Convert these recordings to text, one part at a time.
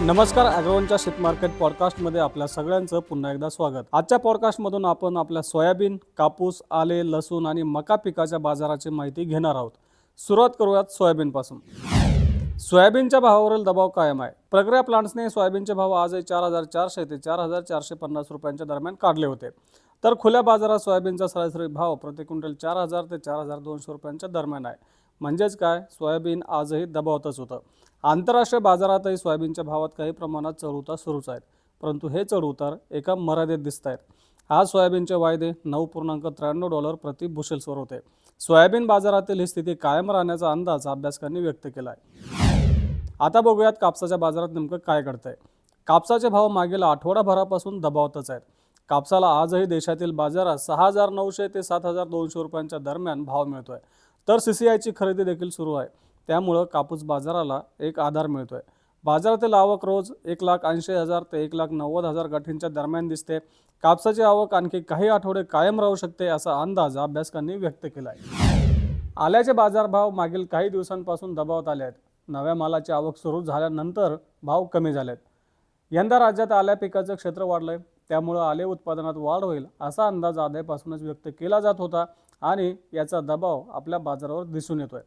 नमस्कार ॲग्रोवनच्या शेत मार्केट पॉडकास्टमध्ये आपल्या सगळ्यांचं पुन्हा एकदा स्वागत. आजच्या पॉडकास्टमधून आपण आपल्या सोयाबीन कापूस आले लसूण आणि मका पिकाच्या बाजाराची माहिती घेणार आहोत. सुरुवात करूयात सोयाबीनपासून. सोयाबीनच्या भावावरील दबाव कायम आहे. प्रक्रिया प्लांट्सने सोयाबीनचे भाव आजही चार हजार चारशे ते चार हजार चारशे पन्नास रुपयांच्या दरम्यान काढले होते. तर खुल्या बाजारात सोयाबीनचा सरासरी भाव प्रति क्विंटल चार हजार ते चार हजार दोनशे रुपयांच्या दरम्यान आहे. म्हणजेच काय? सोयाबीन आजही दबावतच होतं. आंतरराष्ट्रीय बाजारातही सोयाबीनच्या भावात काही प्रमाणात चढउतार सुरूच आहेत. परंतु हे चढउतार एका मर्यादेत दिसत आहेत. आज सोयाबीनचे वायदे नऊ पूर्णांक त्र्याण्णव डॉलर प्रति बुशेल्सवर होते. सोयाबीन बाजारातील ही स्थिती कायम राहण्याचा अंदाज अभ्यासकांनी व्यक्त केला आहे. आता बघूयात कापसाच्या बाजारात नेमकं काय घडतंय. कापसाचे भाव मागील आठवडाभरापासून दबावतच आहेत. कापसाला आजही देशातील बाजारात सहा हजार नऊशे ते सात हजार दोनशे रुपयांच्या दरम्यान भाव मिळतोय. तर सी सी आयची खरेदी देखील सुरू आहे. त्यामुळं कापूस बाजाराला एक आधार मिळतोय. बाजारातील आवक रोज एक लाख ऐंशी हजार ते एक लाख नव्वद हजार गाठींच्या दरम्यान दिसते. कापसाची आवक आणखी काही आठवडे कायम राहू शकते असा अंदाज अभ्यासकांनी व्यक्त केला आहे आल्याचे बाजारभाव मागील काही दिवसांपासून दबावत आले आहेत. नव्या मालाची आवक सुरू झाल्यानंतर भाव कमी झालेत. यंदा राज्यात आल्या पिकाचं क्षेत्र वाढलंय. त्यामुळं आले उत्पादनात वाढ होईल असा अंदाज आधीपासूनच व्यक्त केला जात होता. आणि याचा दबाव आपल्या बाजारावर दिसून येतोय.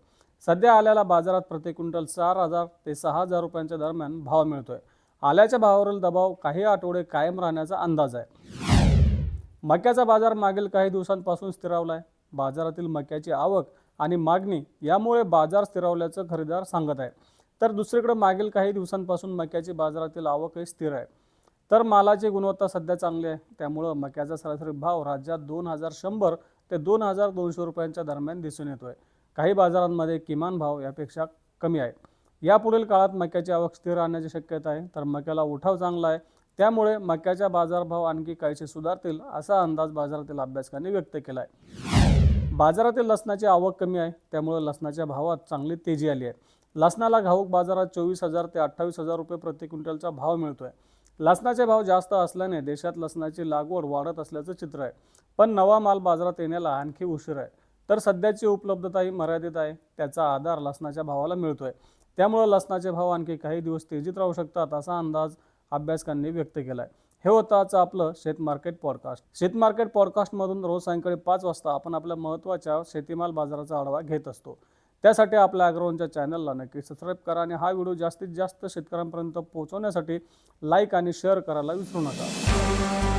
सध्या आल्याला बाजारात प्रति क्विंटल चार हजार ते सहा हजार रुपयांच्या दरम्यान भाव मिळतोय. आल्याच्या भावावरील दबाव काही आठवडे कायम राहण्याचा अंदाज आहे. मक्याचा बाजार मागील काही दिवसांपासून स्थिरावलाय. बाजारातील मक्याची आवक आणि मागणी यामुळे बाजार स्थिरावल्याचं खरेदीदार सांगत आहे. तर दुसरीकडे मागील काही दिवसांपासून मक्याची बाजारातील आवकही स्थिर आहे. तर मालाची गुणवत्ता सध्या चांगली आहे. त्यामुळं मक्याचा सरासरी भाव राज्यात दोन हजार शंभर ते दोन हजार दोनशे रुपयांच्या दरम्यान दिसून येतोय. काही बाजारांमध्ये किमान भाव यापेक्षा कमी आहे. यापुढील काळात मक्याची आवक स्थिर राहण्याची शक्यता आहे. तर मक्याला उठाव चांगला आहे. त्यामुळे मक्याच्या बाजारभाव आणखी काहीसे सुधारतील असा अंदाज बाजारातील अभ्यासकांनी व्यक्त केला आहे बाजारातील लसणाची आवक कमी आहे. त्यामुळे लसणाच्या भावात चांगली तेजी आली आहे. लसणाला घाऊक बाजारात चोवीस हजार ते अठ्ठावीस हजार रुपये प्रति क्विंटलचा भाव मिळतोय. लसणाचे भाव जास्त असल्याने देशात लसणाची लागवड वाढत असल्याचं चित्र आहे. पण नवा माल बाजारात येण्याला आणखी उशीर आहे. तर सध्याची उपलब्धताही मर्यादित आहे. त्याचा आधार लसणाच्या भावाला मिळतोय. त्यामुळे लसणाचे भाव आणखी काही दिवस तेजीत राहू शकतात असा अंदाज अभ्यासकांनी व्यक्त केला आहे हे होतं आजचं आपलं शेत मार्केट पॉडकास्ट. शेत मार्केट पॉडकास्टमधून रोज सायंकाळी पाच वाजता आपण आपल्या महत्त्वाच्या शेतीमाल बाजाराचा आढावा घेत असतो. त्यासाठी आपल्या ॲग्रोवनच्या चॅनलला नक्की सबस्क्राईब करा आणि हा व्हिडिओ जास्तीत जास्त शेतकऱ्यांपर्यंत पोहोचवण्यासाठी लाईक आणि शेअर करायला विसरू नका.